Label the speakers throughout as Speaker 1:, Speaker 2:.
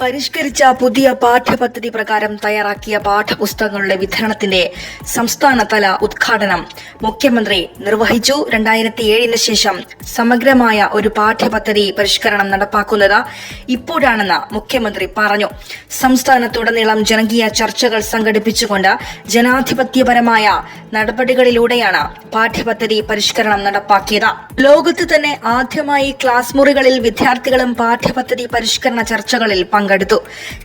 Speaker 1: പരിഷ്കരിച്ച പുതിയ പാഠ്യപദ്ധതി പ്രകാരം തയ്യാറാക്കിയ പാഠപുസ്തകങ്ങളുടെ വിതരണത്തിന്റെ സംസ്ഥാനതല ഉദ്ഘാടനം മുഖ്യമന്ത്രി നിർവഹിച്ചു. രണ്ടായിരത്തി ഏഴിന് ശേഷം സമഗ്രമായ ഒരു പാഠ്യപദ്ധതി പരിഷ്കരണം നടപ്പാക്കുന്നത് ഇപ്പോഴാണെന്ന് മുഖ്യമന്ത്രി പറഞ്ഞു. സംസ്ഥാനത്തുടനീളം ജനകീയ ചർച്ചകൾ സംഘടിപ്പിച്ചുകൊണ്ട് ജനാധിപത്യപരമായ നടപടികളിലൂടെയാണ് പാഠ്യപദ്ധതി പരിഷ്കരണം നടപ്പാക്കിയത്. ലോകത്ത് തന്നെ ആദ്യമായി ക്ലാസ് മുറികളിൽ വിദ്യാർത്ഥികളും പാഠ്യപദ്ധതി പരിഷ്കരണ ചർച്ചകളിൽ പങ്കെടുത്തു.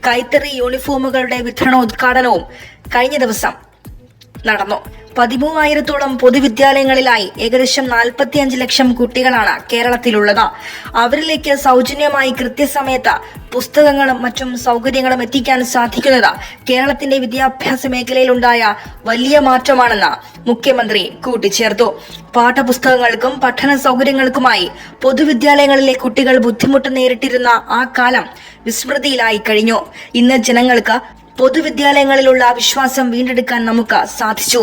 Speaker 1: കൈത്തറി യൂണിഫോമുകളുടെ വിതരണ ഉദ്ഘാടനവും കഴിഞ്ഞ ദിവസം നടന്നു. പതിമൂവായിരത്തോളം പൊതുവിദ്യാലയങ്ങളിലായി ഏകദേശം നാൽപ്പത്തിയഞ്ച് ലക്ഷം കുട്ടികളാണ് കേരളത്തിലുള്ളത്. അവരിലേക്ക് സൗജന്യമായി കൃത്യസമയത്ത് പുസ്തകങ്ങളും മറ്റും സൗകര്യങ്ങളും എത്തിക്കാൻ സാധിക്കുന്നത് കേരളത്തിന്റെ വിദ്യാഭ്യാസ മേഖലയിലുണ്ടായ വലിയ മാറ്റമാണെന്ന് മുഖ്യമന്ത്രി കൂട്ടിച്ചേർത്തു. പാഠപുസ്തകങ്ങൾക്കും പഠന സൗകര്യങ്ങൾക്കുമായി പൊതുവിദ്യാലയങ്ങളിലെ കുട്ടികൾ ബുദ്ധിമുട്ട് നേരിട്ടിരുന്ന ആ കാലം വിസ്മൃതിയിലായി കഴിഞ്ഞു. ഇന്ന് ജനങ്ങൾക്ക് പൊതുവിദ്യാലയങ്ങളിലുള്ള വിശ്വാസം വീണ്ടെടുക്കാൻ നമുക്ക് സാധിച്ചു.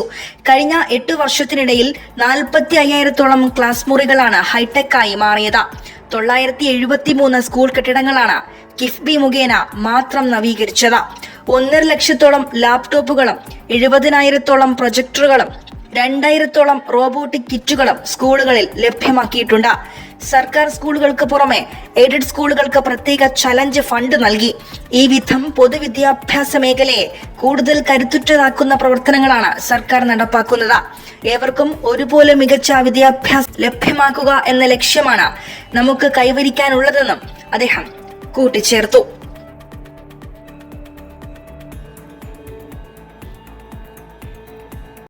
Speaker 1: കഴിഞ്ഞ എട്ട് വർഷത്തിനിടയിൽ നാൽപ്പത്തി അയ്യായിരത്തോളം ക്ലാസ് മുറികളാണ് ഹൈടെക്കായി മാറിയത്. തൊള്ളായിരത്തി എഴുപത്തി മൂന്ന് സ്കൂൾ കെട്ടിടങ്ങളാണ് കിഫ്ബി മുഖേന മാത്രം നവീകരിച്ചത്. ഒന്നര ലക്ഷത്തോളം ലാപ്ടോപ്പുകളും എഴുപതിനായിരത്തോളം പ്രൊജക്ടറുകളും രണ്ടായിരത്തോളം റോബോട്ടിക് കിറ്റുകളും സ്കൂളുകളിൽ ലഭ്യമാക്കിയിട്ടുണ്ട്. സർക്കാർ സ്കൂളുകൾക്ക് പുറമെ എയ്ഡഡ് സ്കൂളുകൾക്ക് പ്രത്യേക ചലഞ്ച് ഫണ്ട് നൽകി. ഈ വിധം പൊതുവിദ്യാഭ്യാസ മേഖലയെ കൂടുതൽ കരുത്തുറ്റതാക്കുന്ന പ്രവർത്തനങ്ങളാണ് സർക്കാർ നടപ്പാക്കുന്നത്. ഏവർക്കും ഒരുപോലെ മികച്ച വിദ്യാഭ്യാസം ലഭ്യമാക്കുക എന്ന ലക്ഷ്യമാണ് നമുക്ക് കൈവരിക്കാനുള്ളതെന്നും അദ്ദേഹം കൂട്ടിച്ചേർത്തു.